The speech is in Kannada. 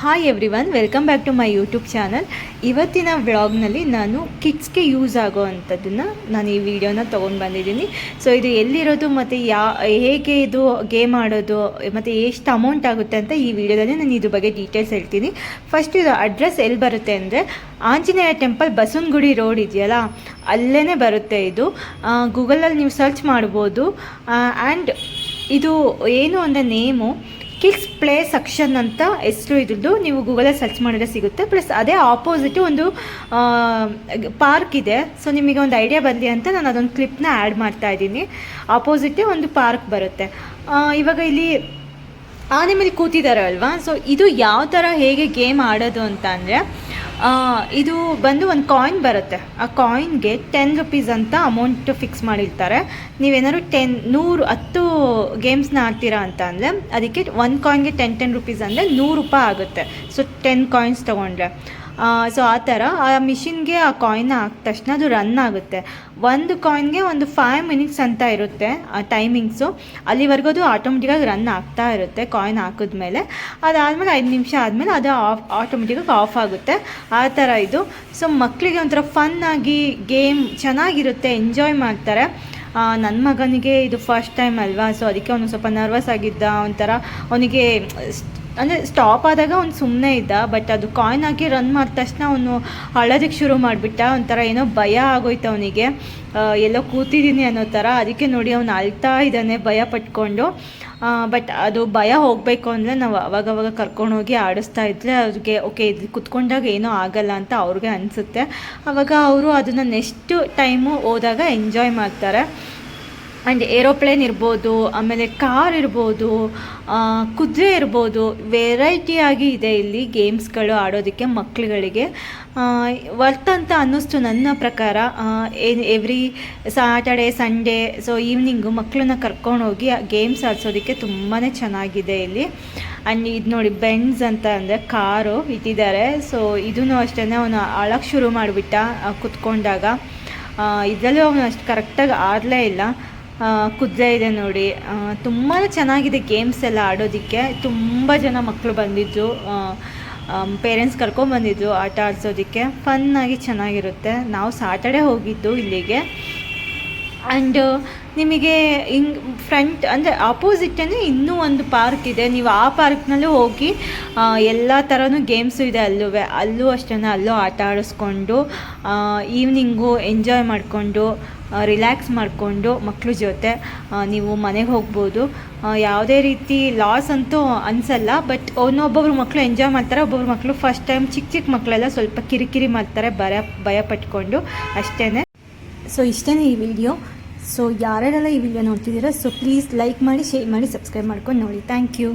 Hi everyone welcome back to my YouTube channel ಇವತ್ತಿನ ವ್ಲಾಗ್ನಲ್ಲಿ ನಾನು ಕಿಡ್ಸ್ಗೆ ಯೂಸ್ ಆಗೋ ಅಂಥದ್ದನ್ನು ನಾನು ಈ ವಿಡಿಯೋನ ತೊಗೊಂಡು ಬಂದಿದ್ದೀನಿ. ಸೊ ಇದು ಎಲ್ಲಿರೋದು ಮತ್ತು ಯಾ, ಹೇಗೆ ಇದು ಗೇಮ್ ಆಡೋದು, ಮತ್ತು ಎಷ್ಟು ಅಮೌಂಟ್ ಆಗುತ್ತೆ ಅಂತ ಈ ವಿಡಿಯೋದಲ್ಲಿ ನಾನು ಇದ್ರ ಬಗ್ಗೆ ಡೀಟೇಲ್ಸ್ ಹೇಳ್ತೀನಿ. ಫಸ್ಟ್ ಇದು ಅಡ್ರೆಸ್ ಎಲ್ಲಿ ಬರುತ್ತೆ ಅಂದರೆ, ಆಂಜನೇಯ ಟೆಂಪಲ್ ಬಸವನಗುಡಿ ರೋಡ್ ಇದೆಯಲ್ಲ ಅಲ್ಲೇ ಬರುತ್ತೆ ಇದು. ಗೂಗಲಲ್ಲಿ ನೀವು ಸರ್ಚ್ ಮಾಡ್ಬೋದು. ಆ್ಯಂಡ್ ಇದು ಏನು ಅಂದರೆ ನೇಮು ಕಿಡ್ಸ್ ಪ್ಲೇ ಸೆಕ್ಷನ್ ಅಂತ ಹೆಸರು ಇದ್ರದ್ದು. ನೀವು ಗೂಗಲಲ್ಲಿ ಸರ್ಚ್ ಮಾಡಿದ್ರೆ ಸಿಗುತ್ತೆ. ಪ್ಲಸ್ ಅದೇ ಆಪೋಸಿಟ್ ಒಂದು ಪಾರ್ಕ್ ಇದೆ. ಸೊ ನಿಮಗೆ ಒಂದು ಐಡಿಯಾ ಬರಲಿ ಅಂತ ನಾನು ಅದೊಂದು ಕ್ಲಿಪ್ನ ಆ್ಯಡ್ ಮಾಡ್ತಾ ಇದ್ದೀನಿ. ಆಪೋಸಿಟೇ ಒಂದು ಪಾರ್ಕ್ ಬರುತ್ತೆ. ಇವಾಗ ಇಲ್ಲಿ ಆನೆ ಮೇಲೆ ಕೂತಿದ್ದಾರೆ ಅಲ್ವಾ? ಸೊ ಇದು ಯಾವ ಥರ ಹೇಗೆ ಗೇಮ್ ಆಡೋದು ಅಂತ ಅಂದರೆ ಇದು ಬಂದು ಒಂದು ಕಾಯಿನ್ ಬರುತ್ತೆ. ಆ ಕಾಯಿನ್ಗೆ ಟೆನ್ ರುಪೀಸ್ ಅಂತ ಅಮೌಂಟ್ ಫಿಕ್ಸ್ ಮಾಡಿರ್ತಾರೆ. ನೀವೇನಾದ್ರು ಟೆನ್ ನೂರು, ಹತ್ತು ಗೇಮ್ಸ್ನ ಆಡ್ತೀರಾ ಅಂತ ಅಂದರೆ ಅದಕ್ಕೆ ಒಂದು ಕಾಯಿನ್ಗೆ ಟೆನ್ ಟೆನ್ ರುಪೀಸ್ ಅಂದರೆ ನೂರು ರೂಪಾಯಿ ಆಗುತ್ತೆ. ಸೊ ಟೆನ್ ಕಾಯಿನ್ಸ್ ತೊಗೊಂಡ್ರೆ. ಸೊ ಆ ಥರ ಆ ಮಿಷಿನ್ಗೆ ಆ ಕಾಯಿನ್ ಹಾಕಿದ ತಕ್ಷಣ ಅದು ರನ್ ಆಗುತ್ತೆ. ಒಂದು ಕಾಯಿನ್ಗೆ ಒಂದು ಫೈವ್ ಮಿನಿಟ್ಸ್ ಅಂತ ಇರುತ್ತೆ, ಆ ಟೈಮಿಂಗ್ಸು ಅಲ್ಲಿವರೆಗೂ ಅದು ಆಟೋಮೆಟಿಕಾಗಿ ರನ್ ಆಗ್ತಾ ಇರುತ್ತೆ ಕಾಯಿನ್ ಹಾಕಿದ್ಮೇಲೆ ಅದಾದಮೇಲೆ ಐದು ನಿಮಿಷ ಆದಮೇಲೆ ಅದು ಆಫ್ ಆಟೋಮೆಟಿಕಾಗಿ ಆಫ್ ಆಗುತ್ತೆ. ಆ ಥರ ಇದು. ಸೊ ಮಕ್ಕಳಿಗೆ ಒಂಥರ ಫನ್ನಾಗಿ ಗೇಮ್ ಚೆನ್ನಾಗಿರುತ್ತೆ ಎಂಜಾಯ್ ಮಾಡ್ತಾರೆ. ನನ್ನ ಮಗನಿಗೆ ಇದು ಫಸ್ಟ್ ಟೈಮ್ ಅಲ್ವಾ? ಸೊ ಅದಕ್ಕೆ ಅವನು ಸ್ವಲ್ಪ ನರ್ವಸ್ ಆಗಿದ್ದ, ಒಂಥರ ಅವನಿಗೆ ಅಂದರೆ ಸ್ಟಾಪ್ ಆದಾಗ ಅವ್ನು ಸುಮ್ಮನೆ ಇದ್ದ ಬಟ್ ಅದು ಕಾಯಿನ್ ಹಾಕಿ ರನ್ ಮಾಡಿದ ತಕ್ಷಣ ಅವನು ಅಳೋದಕ್ಕೆ ಶುರು ಮಾಡಿಬಿಟ್ಟ. ಒಂಥರ ಏನೋ ಭಯ ಆಗೋಯ್ತು ಅವನಿಗೆ. ಎಲ್ಲೋ ಕೂತಿದ್ದೀನಿ ಅನ್ನೋ ಥರ ಅದಕ್ಕೆ ನೋಡಿ ಅವನು ಅಳ್ತಾ ಇದ್ದಾನೆ ಭಯ ಪಟ್ಕೊಂಡು. ಬಟ್ ಅದು ಭಯ ಹೋಗಬೇಕು ಅಂದರೆ ನಾವು ಅವಾಗವಾಗ ಕರ್ಕೊಂಡೋಗಿ ಆಡಿಸ್ತಾ ಇದ್ದರೆ ಅವ್ರಿಗೆ ಓಕೆ ಇದು ಕುತ್ಕೊಂಡಾಗ ಏನೂ ಆಗಲ್ಲ ಅಂತ ಅವ್ರಿಗೆ ಅನಿಸುತ್ತೆ. ಆವಾಗ ಅವರು ಅದನ್ನು ನೆಕ್ಸ್ಟ್ ಟೈಮು ಹೋದಾಗ ಎಂಜಾಯ್ ಮಾಡ್ತಾರೆ. ಆ್ಯಂಡ್ ಏರೋಪ್ಲೇನ್ ಇರ್ಬೋದು, ಆಮೇಲೆ ಕಾರ್ ಇರ್ಬೋದು ಕುದುರೆ ಇರ್ಬೋದು ವೆರೈಟಿಯಾಗಿ ಇದೆ ಇಲ್ಲಿ ಗೇಮ್ಸ್ಗಳು ಆಡೋದಕ್ಕೆ ಮಕ್ಕಳುಗಳಿಗೆ ವರ್ತ್ ಅಂತ ಅನ್ನಿಸ್ತು ನನ್ನ ಪ್ರಕಾರ. Every Saturday Sunday so evening ಮಕ್ಕಳನ್ನ ಕರ್ಕೊಂಡೋಗಿ ಗೇಮ್ಸ್ ಆಡಿಸೋದಕ್ಕೆ ತುಂಬಾ ಚೆನ್ನಾಗಿದೆ ಇಲ್ಲಿ. ಆ್ಯಂಡ್ ಇದು ನೋಡಿ ಬೆಂಡ್ಸ್ ಅಂತ ಅಂದರೆ ಕಾರು ಇಟ್ಟಿದ್ದಾರೆ. ಸೊ ಇದೂ ಅಷ್ಟೇ ಅವನು ಅಳಕ್ಕೆ ಶುರು ಮಾಡಿಬಿಟ್ಟ ಕುತ್ಕೊಂಡಾಗ. ಇದರಲ್ಲೂ ಅವನು ಅಷ್ಟು ಕರೆಕ್ಟಾಗಿ ಆಡಲೇ ಇಲ್ಲ. ಕುದುರೆ ಇದೆ ನೋಡಿ. ತುಂಬಾ ಚೆನ್ನಾಗಿದೆ ಗೇಮ್ಸ್ ಎಲ್ಲ ಆಡೋದಕ್ಕೆ. ತುಂಬ ಜನ ಮಕ್ಕಳು ಬಂದಿದ್ದು. ಪೇರೆಂಟ್ಸ್ ಕರ್ಕೊಂಬಂದಿದ್ದು ಆಟ ಆಡಿಸೋದಕ್ಕೆ. ಫನ್ನಾಗಿ ಚೆನ್ನಾಗಿರುತ್ತೆ. ನಾವು ಸಾಟರ್ಡೆ ಹೋಗಿದ್ದು ಇಲ್ಲಿಗೆ. ಆ್ಯಂಡ್ ನಿಮಗೆ ಹಿಂಗ್ ಫ್ರಂಟ್ ಅಂದರೆ ಆಪೋಸಿಟೇ ಇನ್ನೂ ಒಂದು ಪಾರ್ಕ್ ಇದೆ. ನೀವು ಆ ಪಾರ್ಕ್ನಲ್ಲೂ ಹೋಗಿ ಎಲ್ಲ ಥರನೂ ಗೇಮ್ಸು ಇದೆ ಅಲ್ಲೂ ಅಲ್ಲೂ ಅಷ್ಟೇ ಅಲ್ಲೂ ಆಟ ಆಡಿಸ್ಕೊಂಡು ಈವ್ನಿಂಗು ಎಂಜಾಯ್ ಮಾಡಿಕೊಂಡು ರಿಲ್ಯಾಕ್ಸ್ ಮಾಡಿಕೊಂಡು ಮಕ್ಕಳ ಜೊತೆ ನೀವು ಮನೆಗೆ ಹೋಗ್ಬೋದು. ಯಾವುದೇ ರೀತಿ ಲಾಸ್ ಅಂತೂ ಅನಿಸಲ್ಲ ಬಟ್ ಒಬ್ಬೊಬ್ರು ಮಕ್ಕಳು ಎಂಜಾಯ್ ಮಾಡ್ತಾರೆ. ಒಬ್ಬೊಬ್ರು ಮಕ್ಕಳು ಫಸ್ಟ್ ಟೈಮ್ ಚಿಕ್ಕ ಚಿಕ್ಕ ಮಕ್ಕಳೆಲ್ಲ ಸ್ವಲ್ಪ ಕಿರಿಕಿರಿ ಮಾಡ್ತಾರೆ ಭಯ ಭಯ ಪಟ್ಕೊಂಡು ಅಷ್ಟೇ ಸೊ ಇಷ್ಟೇ ಈ ವಿಡಿಯೋ ಸೊ ಯಾರ್ಯಾರೆಲ್ಲ ಈ ವಿಡಿಯೋ ನೋಡ್ತಿದ್ದೀರಾ ಸೊ ಪ್ಲೀಸ್ ಲೈಕ್ ಮಾಡಿ ಶೇರ್ ಮಾಡಿ ಸಬ್ಸ್ಕ್ರೈಬ್ ಮಾಡ್ಕೊಂಡು ನೋಡಿ. Thank you